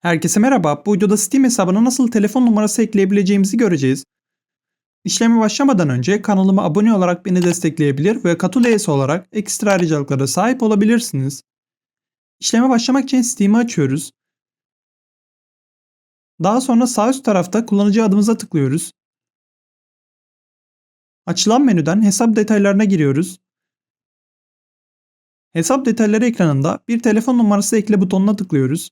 Herkese merhaba. Bu videoda Steam hesabına nasıl telefon numarası ekleyebileceğimizi göreceğiz. İşleme başlamadan önce kanalıma abone olarak beni destekleyebilir ve katıl üyesi olarak ekstra ayrıcalıklara sahip olabilirsiniz. İşleme başlamak için Steam'i açıyoruz. Daha sonra sağ üst tarafta kullanıcı adımıza tıklıyoruz. Açılan menüden hesap detaylarına giriyoruz. Hesap detayları ekranında bir telefon numarası ekle butonuna tıklıyoruz.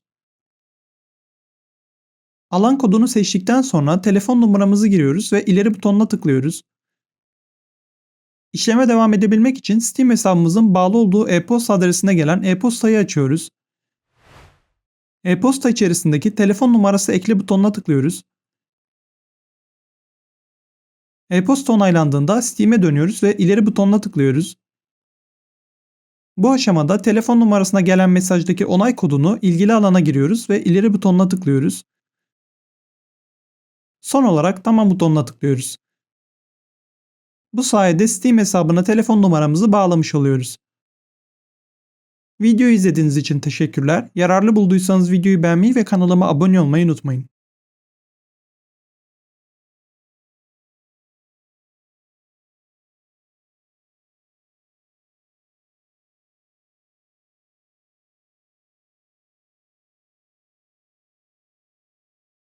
Alan kodunu seçtikten sonra telefon numaramızı giriyoruz ve ileri butonuna tıklıyoruz. İşleme devam edebilmek için Steam hesabımızın bağlı olduğu e-posta adresine gelen e-postayı açıyoruz. E-posta içerisindeki telefon numarası ekle butonuna tıklıyoruz. E-posta onaylandığında Steam'e dönüyoruz ve ileri butonuna tıklıyoruz. Bu aşamada telefon numarasına gelen mesajdaki onay kodunu ilgili alana giriyoruz ve ileri butonuna tıklıyoruz. Son olarak tamam butonuna tıklıyoruz. Bu sayede Steam hesabına telefon numaramızı bağlamış oluyoruz. Videoyu izlediğiniz için teşekkürler. Yararlı bulduysanız videoyu beğenmeyi ve kanalıma abone olmayı unutmayın.